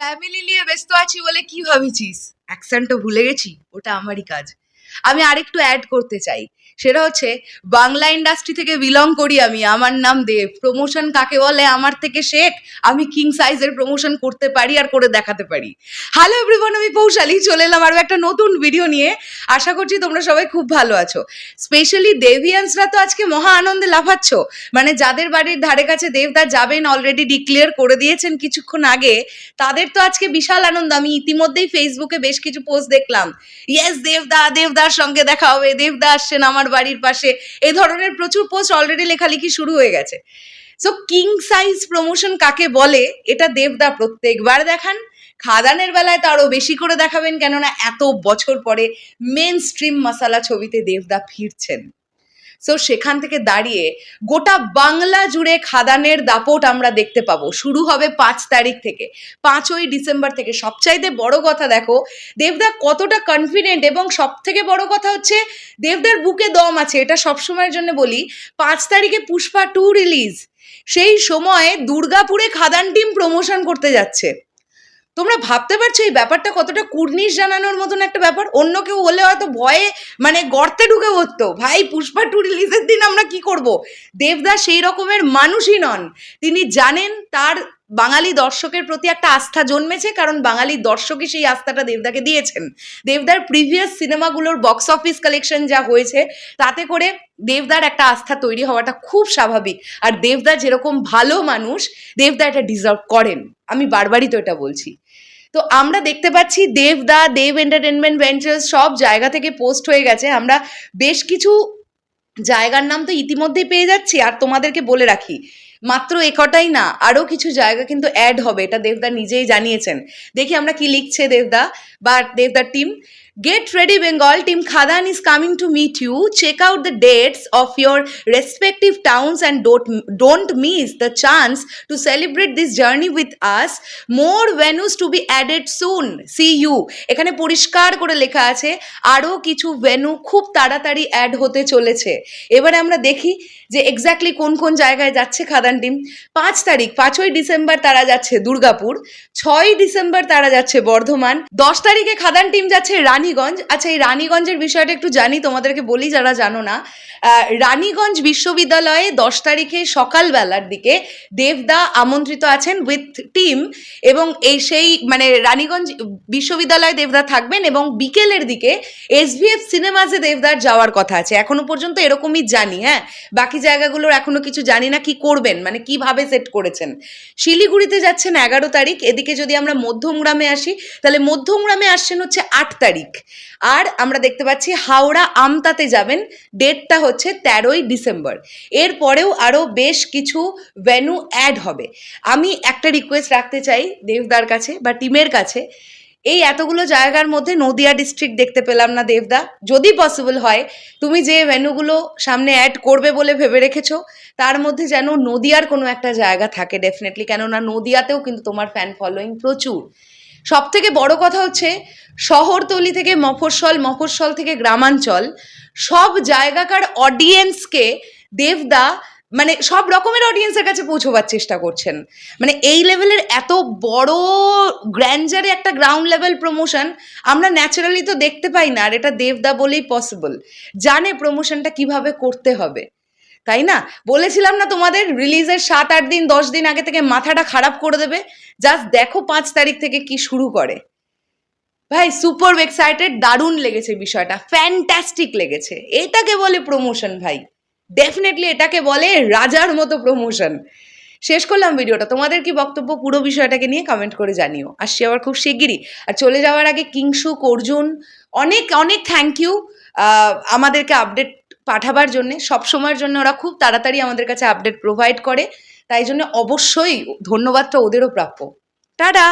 Family নিয়ে ব্যস্ত আছি বলে কি ভাবিছিস অ্যাকসেন্টও ভুলে গেছি ওটা আমারই কাজ। আমি আরেকটু অ্যাড করতে চাই। সেটা হচ্ছে, বাংলা ইন্ডাস্ট্রি থেকে বিলং করি আমি, আমার নাম দেব। প্রমোশন কাকে বলে? আমার থেকে শেখ। আমি কিং সাইজের প্রমোশন করতে পারি আর করে দেখাতে পারি। হ্যালো এভরিওয়ান আমি পৌশালি। চলে এলাম আরও একটা নতুন ভিডিও নিয়ে। আশা করছি তোমরা সবাই খুব ভালো আছো। স্পেশালি দেভিয়ান্সরা তো আজকে মহা আনন্দে লাফাচ্ছ। মানে যাদের বাড়ির ধারে কাছে দেবদা যাবেন অলরেডি ডিক্লেয়ার করে দিয়েছেন কিছুক্ষণ আগে, তাদের তো আজকে বিশাল আনন্দ। আমি ইতিমধ্যেই ফেসবুকে বেশ কিছু পোস্ট দেখলাম। ইয়েস দেবদা দেবদার সঙ্গে দেখা হবে। দেবদা আসছেন আমার বাড়ির পাশে। এ ধরনের প্রচুর পোস্ট অলরেডি লেখালেখি শুরু হয়ে গেছে। সো কিং সাইজ প্রমোশন কাকে বলে? এটা দেবদা প্রত্যেকবার দেখান। খাদানের বেলায় তো আরও বেশি করে দেখাবেন, কেননা এত বছর পরে মেন স্ট্রিম মশালা ছবিতে দেবদা ফিরছেন। সো সেখান থেকে দাঁড়িয়ে গোটা বাংলা জুড়ে খাদানের দাপট আমরা দেখতে পাবো। শুরু হবে পাঁচ তারিখ থেকে, পাঁচই ডিসেম্বর থেকে। সবচাইতে বড় কথা দেখো, দেবদা কতটা কনফিডেন্ট এবং সব থেকে বড় কথা হচ্ছে, দেবদার বুকে দম আছে। এটা সবসময়ের জন্য বলি, পাঁচ তারিখে পুষ্পা টু রিলিজ সেই সময়ে দুর্গাপুরে খাদান টিম প্রমোশন করতে যাচ্ছে। তোমরা ভাবতে পারছ এই ব্যাপারটা কতটা কুর্নিশ জানানোর মতন একটা ব্যাপার? অন্য কেউ হলে হয়তো ভয়ে মানে গর্তে ঢুকে পড়তো ভাই, পুষ্পা টু রিলিজের দিন আমরা কি করব? দেবদা সেই রকমের মানুষই নন। তিনি জানেন তার বাঙালি দর্শকের প্রতি একটা আস্থা জন্মেছে, কারণ বাঙালি দর্শকই সেই আস্থাটা দেবদাকে দিয়েছেন। দেবদার প্রিভিয়াস সিনেমাগুলোর বক্স অফিস কালেকশন যা হয়েছে, তাতে করে দেবদার একটা আস্থা তৈরি হওয়াটা খুব স্বাভাবিক। আর দেবদা যেরকম ভালো মানুষ, দেবদা এটা ডিজার্ভ করেন। আমি বারবারই তো এটা বলছি। তো আমরা দেখতে পাচ্ছি দেবদা, দেব এন্টারটেনমেন্ট ভেঞ্চার্স সব জায়গা থেকে পোস্ট হয়ে গেছে। আমরা বেশ কিছু জায়গার নাম তো ইতিমধ্যেই পেয়ে যাচ্ছি। আর তোমাদেরকে বলে রাখি মাত্র একটাই না, আরও কিছু জায়গা কিন্তু অ্যাড হবে, এটা দেবদা নিজেই জানিয়েছেন। দেখি আমরা কি লিখছে দেবদা, বা দেবদার team get ready Bengal team Khadaan is coming to meet you check out the dates of your respective towns and dot don't miss the chance to celebrate this journey with us more venues to be added soon see you এখানে পরিষ্কার করে লেখা আছে আরও কিছু venue খুব তাড়াতাড়ি add হতে চলেছে। এবারে আমরা দেখি যে এক্স্যাক্টলি কোন কোন জায়গায় যাচ্ছে খাদান টিম পাঁচ তারিখ, পাঁচই ডিসেম্বর তারা যাচ্ছে দুর্গাপুর ছয় ডিসেম্বর তারা যাচ্ছে বর্ধমান, দশ তারিখে খাদান টিম যাচ্ছে রানীগঞ্জ। আচ্ছা এই রানীগঞ্জের বিষয়টা একটু জানি, তোমাদেরকে বলি যারা জানো না। রানীগঞ্জ বিশ্ববিদ্যালয়ে দশ তারিখে সকালবেলার দিকে দেবদা আমন্ত্রিত আছেন উইথ টিম এবং এই সেই মানে রানীগঞ্জ বিশ্ববিদ্যালয়ে দেবদা থাকবেন এবং বিকেলের দিকে এসভিএফ সিনেমাসে দেবদার যাওয়ার কথা আছে। এখনও পর্যন্ত এরকমই জানি হ্যাঁ? বাকি জায়গাগুলোর এখনও কিছু জানি না কি করবেন মানে কীভাবে সেট করেছেন। শিলিগুড়িতে যাচ্ছেন এগারো তারিখ, এদিকে যদি আমরা মধ্যমগ্রামে আসি, তাহলে মধ্যমগ্রামে আসছেন হচ্ছে আট তারিখ। আর আমরা দেখতে পাচ্ছি হাওড়া আমতাতে যাবেন, ডেটটা হচ্ছে তেরোই ডিসেম্বর। এরপরেও আরও বেশ কিছু ভেনু অ্যাড হবে। আমি একটা রিকোয়েস্ট রাখতে চাই দেবদার কাছে বা টিমের কাছে। এই এতগুলো জায়গার মধ্যে নদিয়া ডিস্ট্রিক্ট দেখতে পেলাম না দেবদা। যদি পসিবল হয়, তুমি যে ভেন্যুগুলো সামনে অ্যাড করবে বলে ভেবে রেখেছো, তার মধ্যে যেন নদিয়ার কোনো একটা জায়গা থাকে ডেফিনেটলি কেননা নদিয়াতেও কিন্তু তোমার ফ্যান ফলোয়িং প্রচুর। সব থেকে বড় কথা হচ্ছে শহরতলি থেকে মফস্বল মফস্বল থেকে গ্রামাঞ্চল, সব জায়গাকার অডিয়েন্সকে দেবদা মানে সব রকমের অডিয়েন্সের কাছে পৌঁছবার চেষ্টা করছেন। মানে এই লেভেলের এত বড় গ্র্যান্ডারে একটা গ্রাউন্ড লেভেল প্রমোশন আমরা ন্যাচারালি তো দেখতে পাই না, আর এটা দেবদা বলেই পসিবল জানে প্রমোশনটা কীভাবে করতে হবে। তাই না? বলেছিলাম না তোমাদের রিলিজের সাত আট দিন, দশ দিন আগে থেকে মাথাটা খারাপ করে দেবে। জাস্ট দেখো পাঁচ তারিখ থেকে কি শুরু করে। ভাই সুপার এক্সাইটেড দারুণ লেগেছে বিষয়টা ফ্যান্টাস্টিক লেগেছে। এটাকে বলে প্রমোশন ভাই। ডেফিনেটলি এটাকে বলে রাজার মতো প্রমোশন শেষ করলাম ভিডিওটা। তোমাদের কি বক্তব্য পুরো বিষয়টাকে নিয়ে কমেন্ট করে জানিও। আসছি আবার খুব শিগগিরই। আর চলে যাওয়ার আগে কিংসুক অর্জুন, অনেক অনেক থ্যাংক ইউ আমাদেরকে আপডেট পাঠাবার জন্যে। সব সময়ের জন্য ওরা খুব তাড়াতাড়ি আমাদের কাছে আপডেট প্রোভাইড করে। তাই জন্য অবশ্যই ধন্যবাদটা ওদেরও প্রাপ্য। টাটা!